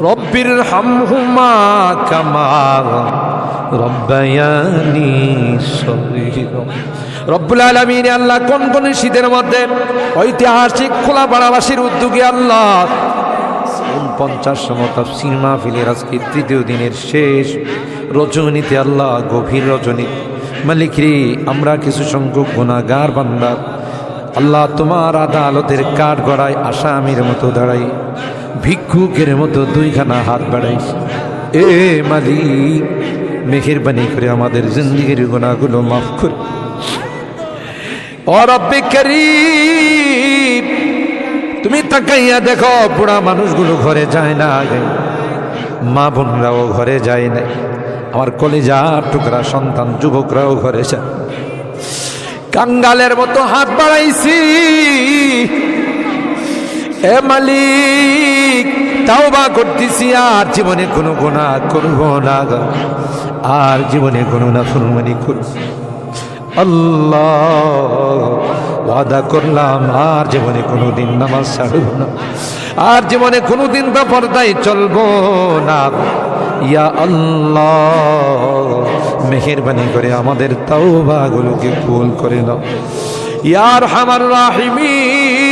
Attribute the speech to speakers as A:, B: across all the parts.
A: রব্বির হামহুমা কামাল রব্বায়ানি রব্বুল আলমিন আল্লাহ কোন কোন শীতের মধ্যে ঐতিহাসিক খোলা বাড়াবাসীর উদ্যোগে আল্লাহ পঞ্চাশতম সিনেমা ফিলের আজকে তৃতীয় দিনের শেষ রজনীতে আল্লাহ গভীর রজনী। মালিকরি আমরা কিছু সংখ্যক গুণাগার বান্দার আল্লাহ তোমার আদালতের কাঠ গড়ায় আসামির মতো দাঁড়াই। ভিক্ষুকের মতো দুইখানা হাত বাড়াই এ মালিক, মেহেরবানি করে আমাদের জিন্দিগির গুণাগুলো মাফ করে। তুমি তাকাইয়া দেখো, বুড়া মানুষগুলো ঘরে যায় না আগে। মা বোনরাও ঘরে যায় না। আমার কলেজা টুকরা সন্তান, যুবকরাও ঘরে যায়। কাঙ্গালের মতো হাত বাড়াইছি। এ মালিক তাও বা করতেছি আর জীবনে কোনো গোনা করব না আর জীবনে কোনো না ফুরমানি করব। আল্লাহ ওয়াদা করলাম আর জীবনে কোনো দিন নামাজ ছাড়ব না। আর জীবনে কোনো দিন বা পর্দায় চলবো না। ইয়া আল্লাহ, মেহেরবানি করে আমাদের তাও তাওবাগুলোকে কবুল করে নাও। ইয়ার হামার রাহিমিন।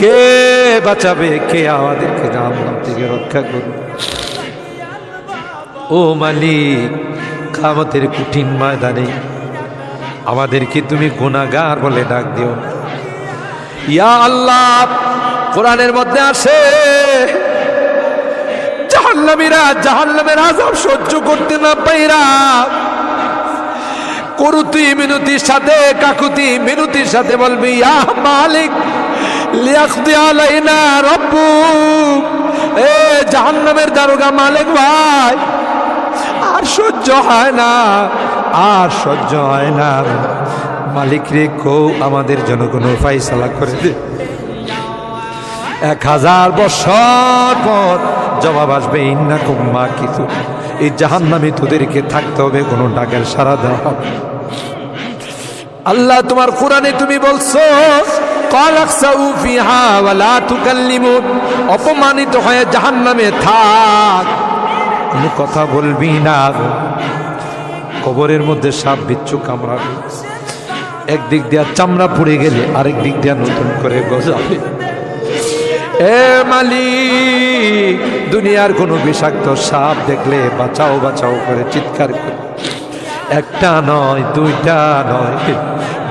A: কে বাঁচাবে? কে আমাদেরকে জাহান্নাম থেকে রক্ষা করবে? ও মালিক, কামতের কঠিন ময়দানে আমাদেরকে তুমি গুনাগার বলে ডাক দিও। ইয়া আল্লাহ, কোরআনের মধ্যে আসে, জাহান্নামীরা জাহান্নামের আজাব সহ্য করতে না পাইরা করুতি মিনতির সাথে, কাকুতি মিনতির সাথে বলবি, ইয়া মালিক লিয়াখদি আলাইনা রব্বু এ জাহান্নামের দারোগা মালিক ভাই, আর সহ্য হয় না, আর সহ্য হয় না মালিক রে কৌ আমাদের জন্য কোনো ফাইসালা করে দে। এক হাজার বছর পর জবাব আসবে, ইন্না কুম্মা কিছু এই জাহান্নামে তোদেরকে থাকতে হবে, কোনো ডাকের সারা দেওয়া হবে আল্লাহ, তোমার কোরআনে তুমি বলছো অপমানিত হয়ে জাহান নামে থাক। কোনো কথা বলবি না। কবরের মধ্যে সাপ বিচ্ছু কামড়া একদিক দিয়া চামড়া পুড়ে গেলে আরেক দিক দিয়া নতুন করে গজাবে। এ মালি দুনিয়ার কোনো বিষাক্ত সাপ দেখলে বাঁচাও বাঁচাও করে চিৎকার করে। একটা নয়, দুইটা নয়।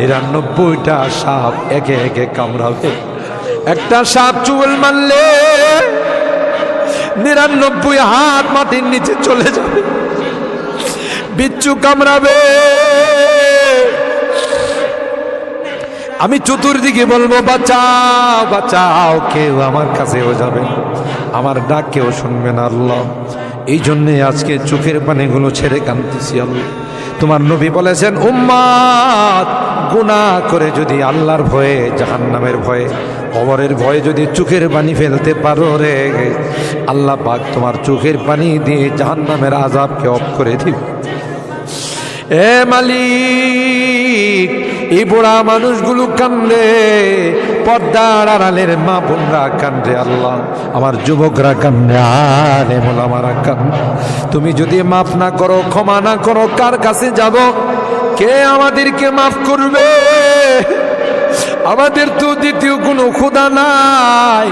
A: নিরানব্বইটা সাপ একে একে কামড়াবে একটা সাপ চুল মারলে নিরানব্বই হাত মাটির নিচে চলে যাবে। বিচ্ছু কামড়াবে। আমি চতুর্দিকে বলব, বাঁচাও বাঁচাও, কেউ আমার কাছেও যাবে আমার ডাক কেউ শুনবে না, আল্লাহ। এই জন্যে আজকে চোখের পানিগুলো ছেড়ে কানতেছি আল্লাহ। তোমার নবী বলেছেন, উম্মাদ গুণা করে যদি আল্লাহর ভয়ে, জাহান্নামের ভয়ে, কবরের ভয়ে যদি চোখের পানি ফেলতে পারো রে, আল্লাহ পাক তোমার চোখের পানি দিয়ে জাহান্নামের আজাবকে অফ করে দিব। এ মালিক এই বুড়া মানুষগুলো কান্দে পর্দার আড়ালের মা বোনরা কান্দে আল্লাহ। আমার যুবকরা কান্দে আরে মোলামারা কান্দে তুমি যদি মাফ না করো, ক্ষমা না করো, কার কাছে যাব? কে আমাদেরকে মাফ করবে? আমাদের তো দ্বিতীয় কোনো খুদা নাই।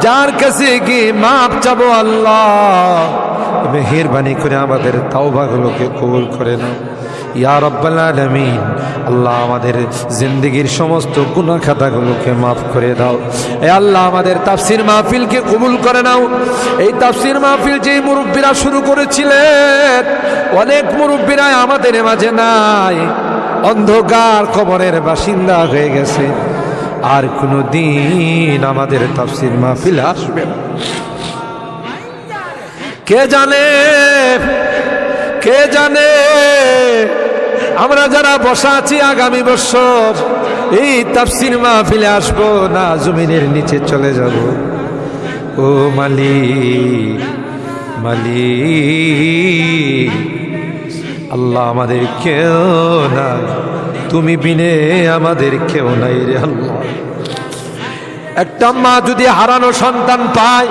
A: যার কাছে গিয়ে মাপ চাবো, আল্লাহ। মেহেরবানি করে আমাদের তাওবাগুলোকে কবুল করে নাও। ইয়া রব্বাল আল্লাহ আমাদের জিন্দগির সমস্ত গুনাহ খাতাগুলোকে মাফ করে দাও। এ আল্লাহ আমাদের তাফসির মাহফিলকে কবুল করে নাও। এই তাফসির মাহফিল যে মুরব্বীরা শুরু করেছিলেন, অনেক মুরব্বীরা আমাদের মাঝে নাই। অন্ধকার কবরের বাসিন্দা হয়ে গেছে। আর কোনো দিন আমাদের তাফসির মাহফিল আসবে না। কে জানে? কে জানে? আমরা যারা বসা আছি আগামী বছর, এই তাফসির মাহফিলে আসব না, জমিনের নিচে চলে যাব। ও মালিক মালিক, আল্লাহ আমাদের কেউ না তুমি বিনে আমাদের কেউ নাই রে আল্লাহ। একটা মা যদি হারানো সন্তান পায়,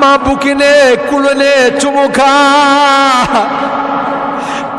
A: মা বুকিনে কুলনে চুমুখা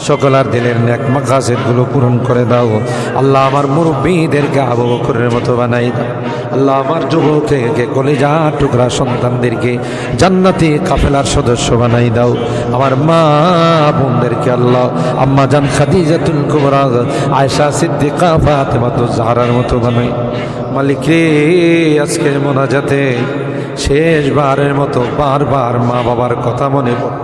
A: সকলার দিলের নেক মাকাসেরগুলো পূরণ করে দাও। আল্লাহ আমার মুরব্বীদেরকে আবু বকরের মতো বানাই দাও। আল্লাহ আমার যুবককে কলেজা টুকরা সন্তানদেরকে জান্নাতি কাফেলার সদস্য বানাই দাও। আমার মা বোনদেরকে আল্লাহ, আম্মা জান খাদিজাতুল কুবরা, আয়েশা সিদ্দিকা, ফাতেমা তো জাহারার মতো বানাই। মালিক রে আজকের মোনাজাতে শেষবারের মতো বারবার মা বাবার কথা মনে পড়ে।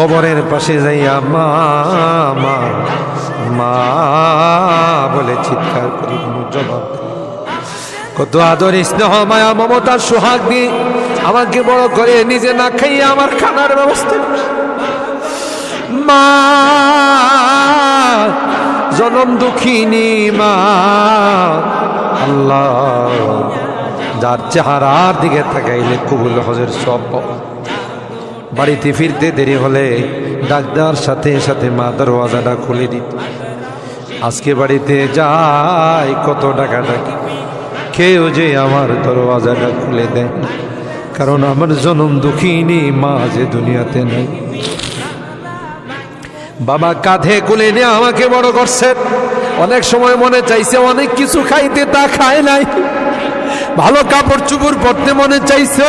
A: কবরের পাশে যাইয়া মা মা মা বলে চিৎকার করি, কোনো জবাব কত আদর স্নেহ, মায়া মমতার সোহাগ দিয়ে আমাকে বড় করে নিজে না খাইয়ে আমার খানার ব্যবস্থা মা, জনম দুঃখিনী, মা, আল্লাহ, যার চেহারার দিকে তাকাইলে কবুল হজের সব বাড়িতে ফিরতে দেরি হলে ডাক্তার সাথে সাথে মা দরওয়াজাটা খুলে দিত। আজকে বাড়িতে যাই, কত টাকা ডাকি কেউ যে আমার দরওয়াজাটা খুলে দেয়। কারণ আমার জনম দুঃখিনী মা যে দুনিয়াতে নেই। বাবা কাঁধে কুলে নিয়ে আমাকে বড় করছেন অনেক সময় মনে চাইছে অনেক কিছু খাইতে তা খায় নাই। ভালো কাপড় চুপড় পরতে মনে চাইছে।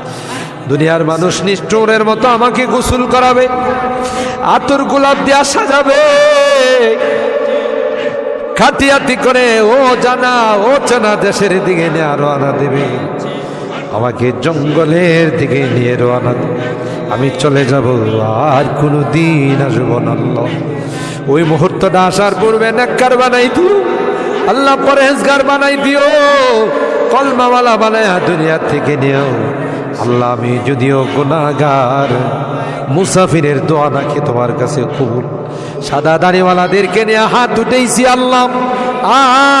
A: দুনিয়ার মানুষ নিষ্ঠুরের মতো আমাকে গোসল করাবে, আতর গোলাপ দিয়া সাজাবে। খাটিয়াতি করে, ও জানা, ও চেনা দেশের দিকে নিয়ে রওনা দেবে। আমাকে জঙ্গলের দিকে নিয়ে রওনা দেবে আমি চলে যাব, আর কোনো দিন আসব না ওই মুহূর্তটা আসার পূর্বে নাক্কার বানাই দিও। আল্লাহ পরেজগার বানাই দিও। কলমাওয়ালা বানায় দুনিয়া থেকে নিও। আল্লাহ আমি যদিও গুনাগার মুসাফিরের দোয়া নাকি তোমার কাছে কবুল? সাদা দাড়িওয়ালাদেরকে নিয়ে হাত উঠেছি আল্লাহ।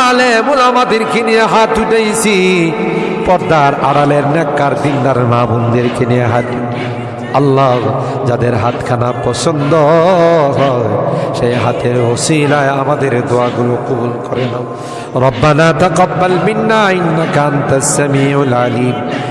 A: আলে মুলামাদেরকে নিয়ে হাত উঠেছি পর্দার আড়ালের নেককার দিনদার মা বোনদেরকে নিয়ে হাত আল্লাহ, যাদের হাতখানা পছন্দ হয়, সেই হাতের ওসিলায় আমাদের দোয়াগুলো কবুল করে নাও। রব্বানা তাকাব্বাল মিন্না, ইন্নাকা আনতাস সামিউল আলিম।